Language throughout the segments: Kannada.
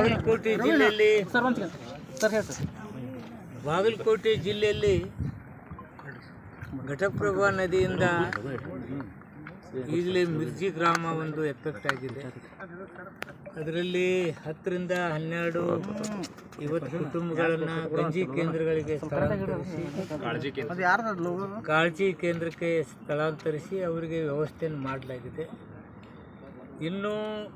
ಬಾಗಲಕೋಟೆ ಜಿಲ್ಲೆಯಲ್ಲಿ ಸರ್ ಒಂದು ಸರ್ ಹೇಳಿ ಸರ್. ಬಾಗಲಕೋಟೆ ಜಿಲ್ಲೆಯಲ್ಲಿ ಘಟಪ್ರಭಾ ನದಿಯಿಂದ ಈಗಲೇ ಮಿರ್ಜಿ ಗ್ರಾಮ ಒಂದು ಎಫೆಕ್ಟ್ ಆಗಿದೆ. ಅದರಲ್ಲಿ ಹತ್ತರಿಂದ ಹನ್ನೆರಡು ಇವತ್ತು ಕುಟುಂಬಗಳನ್ನು ಗಂಜಿ ಕೇಂದ್ರಗಳಿಗೆ ಸ್ಥಳಾಂತರಿಸಿ ಅದು ಯಾರ್ದು ಕಾಳಜಿ ಕೇಂದ್ರಕ್ಕೆ ಸ್ಥಳಾಂತರಿಸಿ ಅವರಿಗೆ ವ್ಯವಸ್ಥೆಯನ್ನು ಮಾಡಲಾಗಿದೆ. ಇನ್ನು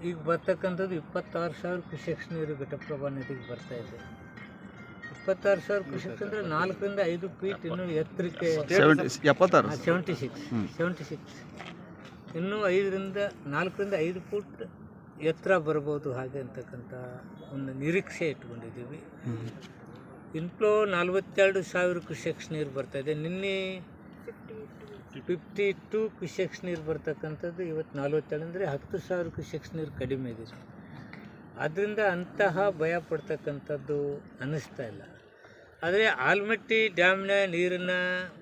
ಈಗ ಬರ್ತಕ್ಕಂಥದ್ದು ಇಪ್ಪತ್ತಾರು ಸಾವಿರ ಕ್ಯೂಸೆಕ್ಸ್ ನೀರು ಘಟಪ್ರಭಾ ನದಿಗೆ ಬರ್ತಾ ಇದೆ. ಇಪ್ಪತ್ತಾರು ಸಾವಿರ ಕ್ಯೂಸೆಕ್ಸ್ ಅಂದರೆ ನಾಲ್ಕರಿಂದ ಐದು ಫೀಟ್ ಇನ್ನೂ ಎತ್ತರಕ್ಕೆ ಸೆವೆಂಟಿ ಸಿಕ್ಸ್ ಸೆವೆಂಟಿ ಸಿಕ್ಸ್ ಇನ್ನೂ ಐದರಿಂದ ನಾಲ್ಕರಿಂದ ಐದು ಫೂಟ್ ಎತ್ತರ ಬರ್ಬೋದು ಹಾಗೆ ಅಂತಕ್ಕಂಥ ಒಂದು ನಿರೀಕ್ಷೆ ಇಟ್ಕೊಂಡಿದ್ದೀವಿ ಇನ್ಫ್ಲೋ ನಲ್ವತ್ತೆರಡು ಸಾವಿರ ಕ್ಯೂಸೆಕ್ಸ್ ನೀರು ಬರ್ತಾ ಇದೆ. ನಿನ್ನೆ ಫಿಫ್ಟಿ ಟು ಕ್ಯೂಸೆಕ್ಸ್ ನೀರು ಬರ್ತಕ್ಕಂಥದ್ದು ಇವತ್ತು ನಲ್ವತ್ತೇಳು ಅಂದರೆ ಹತ್ತು ಸಾವಿರ ಕ್ಯೂಸೆಕ್ಸ್ ನೀರು ಕಡಿಮೆ ಇದೆ ಅದರಿಂದ ಅಂತಹ ಭಯ ಪಡ್ತಕ್ಕಂಥದ್ದು ಅನ್ನಿಸ್ತಾ ಇಲ್ಲ. ಆದರೆ ಆಲ್ಮಟ್ಟಿ ಡ್ಯಾಮ್ನ ನೀರನ್ನು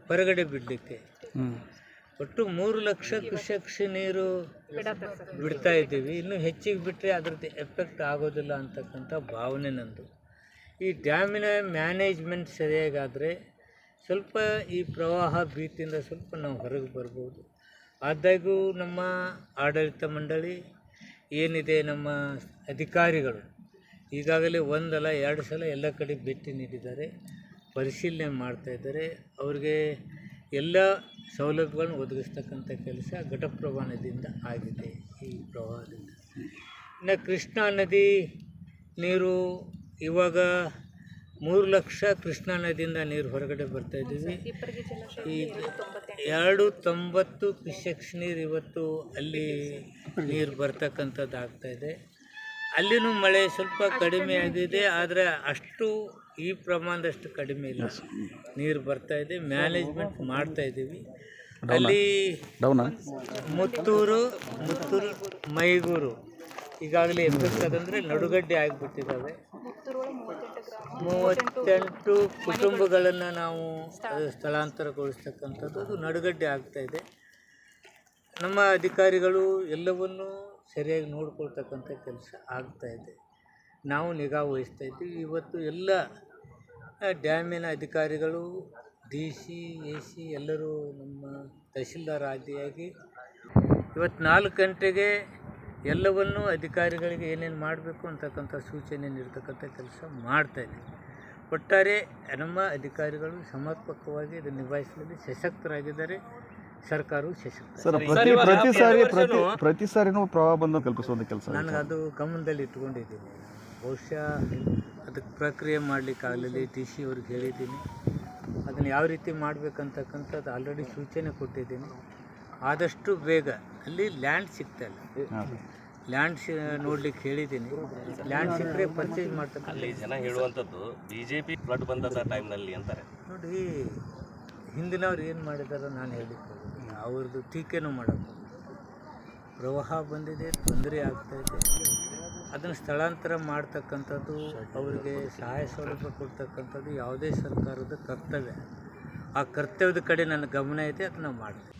ಹೊರಗಡೆ ಬಿಡಲಿಕ್ಕೆ ಒಟ್ಟು ಮೂರು ಲಕ್ಷ ಕ್ಯೂಸೆಕ್ಸ್ ನೀರು ಬಿಡ್ತಾ ಇದ್ದೀವಿ. ಇನ್ನೂ ಹೆಚ್ಚಿಗೆ ಬಿಟ್ಟರೆ ಅದ್ರದ್ದು ಎಫೆಕ್ಟ್ ಆಗೋದಿಲ್ಲ ಅಂತಕ್ಕಂಥ ಭಾವನೆ ನಂದು. ಈ ಡ್ಯಾಮಿನ ಮ್ಯಾನೇಜ್ಮೆಂಟ್ ಸರಿಯಾಗಾದರೆ ಸ್ವಲ್ಪ ಈ ಪ್ರವಾಹ ಭೀತಿಯಿಂದ ಸ್ವಲ್ಪ ನಾವು ಹೊರಗೆ ಬರ್ಬೋದು. ಆದಾಗ್ಯೂ ನಮ್ಮ ಆಡಳಿತ ಮಂಡಳಿ ಏನಿದೆ ನಮ್ಮ ಅಧಿಕಾರಿಗಳು ಈಗಾಗಲೇ ಒಂದಲ್ಲ ಎರಡು ಸಲ ಎಲ್ಲ ಕಡೆ ಭೇಟಿ ನೀಡಿದ್ದಾರೆ, ಪರಿಶೀಲನೆ ಮಾಡ್ತಾ ಇದ್ದಾರೆ. ಅವ್ರಿಗೆ ಎಲ್ಲ ಸೌಲಭ್ಯಗಳನ್ನು ಒದಗಿಸ್ತಕ್ಕಂಥ ಕೆಲಸ ಘಟಪ್ರಭಾ ಆಗಿದೆ ಈ ಪ್ರವಾಹದಿಂದ. ಇನ್ನು ಕೃಷ್ಣಾ ನದಿ ನೀರು ಇವಾಗ ಮೂರು ಲಕ್ಷ ಕೃಷ್ಣಾ ನದಿಯಿಂದ ನೀರು ಹೊರಗಡೆ ಬರ್ತಾ ಇದ್ದೀವಿ. ಈ ಎರಡು ತೊಂಬತ್ತು ಕ್ಯೂಸೆಕ್ಸ್ ನೀರು ಇವತ್ತು ಅಲ್ಲಿ ನೀರು ಬರ್ತಕ್ಕಂಥದ್ದು ಆಗ್ತಾ ಇದೆ. ಅಲ್ಲಿನೂ ಮಳೆ ಸ್ವಲ್ಪ ಕಡಿಮೆ ಆಗಿದೆ ಆದರೆ ಅಷ್ಟು ಈ ಪ್ರಮಾಣದಷ್ಟು ಕಡಿಮೆ ಇಲ್ಲ. ನೀರು ಬರ್ತಾ ಇದೆ ಮ್ಯಾನೇಜ್ಮೆಂಟ್ ಮಾಡ್ತಾ ಇದ್ದೀವಿ. ಅಲ್ಲಿ ಮುತ್ತೂರು ಮುತ್ತೂರು ಮೈಗೂರು ಈಗಾಗಲೇ ಎಫೆಕ್ಟ್ ಅದಂದರೆ ನಡುಗಡ್ಡೆ ಆಗಿಬಿಟ್ಟಿದ್ದಾವೆ. ಮೂವತ್ತೆಂಟು ಕುಟುಂಬಗಳನ್ನು ನಾವು ಸ್ಥಳಾಂತರಗೊಳಿಸ್ತಕ್ಕಂಥದ್ದು ಅದು ನಡುಗಡ್ಡೆ ಆಗ್ತಾ ಇದೆ. ನಮ್ಮ ಅಧಿಕಾರಿಗಳು ಎಲ್ಲವನ್ನೂ ಸರಿಯಾಗಿ ನೋಡ್ಕೊಳ್ತಕ್ಕಂಥ ಕೆಲಸ ಆಗ್ತಾ ಇದೆ. ನಾವು ನಿಗಾ ವಹಿಸ್ತಾ ಇದ್ದೀವಿ. ಇವತ್ತು ಎಲ್ಲ ಡ್ಯಾಮಿನ ಅಧಿಕಾರಿಗಳು ಡಿ ಸಿ ಎ ಸಿ ಎಲ್ಲರೂ ನಮ್ಮ ತಹಶೀಲ್ದಾರ್ ಆದಿಯಾಗಿ ಇವತ್ತು ನಾಲ್ಕು ಗಂಟೆಗೆ ಎಲ್ಲವನ್ನೂ ಅಧಿಕಾರಿಗಳಿಗೆ ಏನೇನು ಮಾಡಬೇಕು ಅಂತಕ್ಕಂಥ ಸೂಚನೆ ನೀಡ್ತಕ್ಕಂಥ ಕೆಲಸ ಮಾಡ್ತಾಯಿದೆ ಒಟ್ಟಾರೆ ನಮ್ಮ ಅಧಿಕಾರಿಗಳು ಸಮರ್ಪಕವಾಗಿ ಇದನ್ನು ನಿಭಾಯಿಸಲು ಸಶಕ್ತರಾಗಿದ್ದಾರೆ. ಸರ್ಕಾರವು ಸಶಕ್ತ. ಪ್ರತಿ ಪ್ರತಿ ಸಾರಿ ಪ್ರತಿ ಪ್ರತಿ ಸಾರಿನೂ ಪ್ರವಾಹ ಬಂದು ಕಲ್ಪಿಸುವಂಥ ಕೆಲಸ ನನಗೆ ಅದು ಗಮನದಲ್ಲಿ ಇಟ್ಕೊಂಡಿದ್ದೀನಿ. ಬಹುಶಃ ಅದಕ್ಕೆ ಪ್ರಕ್ರಿಯೆ ಮಾಡಲಿಕ್ಕಾಗಲಿಲ್ಲ ಟಿ ಸಿ ಅವ್ರಿಗೆ ಹೇಳಿದ್ದೀನಿ. ಅದನ್ನು ಯಾವ ರೀತಿ ಮಾಡಬೇಕಂತಕ್ಕಂಥದ್ದು ಆಲ್ರೆಡಿ ಸೂಚನೆ ಕೊಟ್ಟಿದ್ದೀನಿ. ಆದಷ್ಟು ಬೇಗ. ಅಲ್ಲಿ ಲ್ಯಾಂಡ್ ಸಿಗ್ತಲ್ಲ ಲ್ಯಾಂಡ್ ಸಿ ನೋಡ್ಲಿಕ್ಕೆ ಹೇಳಿದ್ದೀನಿ. ಲ್ಯಾಂಡ್ ಸಿಕ್ಕರೆ ಪರ್ಚೇಸ್ ಮಾಡ್ತಾರೆ ಅಲ್ಲಿ ಜನ ಹೇಳುವಂಥದ್ದು ಬಿಜೆಪಿ ಫ್ಲಡ್ ಬಂದದ ಟೈಮ್ನಲ್ಲಿ ಅಂತಾರೆ. ನೋಡಿ ಹಿಂದಿನವ್ರು ಏನು ಮಾಡಿದಾರೋ ನಾನು ಹೇಳಿಕ್ಕೆ ಹೋಗೋದಿಲ್ಲ. ಅವ್ರದ್ದು ಟೀಕೆನೂ ಮಾಡೋಕ್ಕೆ ಪ್ರವಾಹ ಬಂದಿದೆ ತೊಂದರೆ ಆಗ್ತಾ ಇದೆ. ಅದನ್ನು ಸ್ಥಳಾಂತರ ಮಾಡ್ತಕ್ಕಂಥದ್ದು ಅವರಿಗೆ ಸಹಾಯ ಸೌಲಭ್ಯ ಕೊಡ್ತಕ್ಕಂಥದ್ದು ಯಾವುದೇ ಸರ್ಕಾರದ ಕರ್ತವ್ಯ. ಆ ಕರ್ತವ್ಯದ ಕಡೆ ನನ್ನ ಗಮನ ಇದೆ ಅದನ್ನು ಮಾಡ್ತೀನಿ.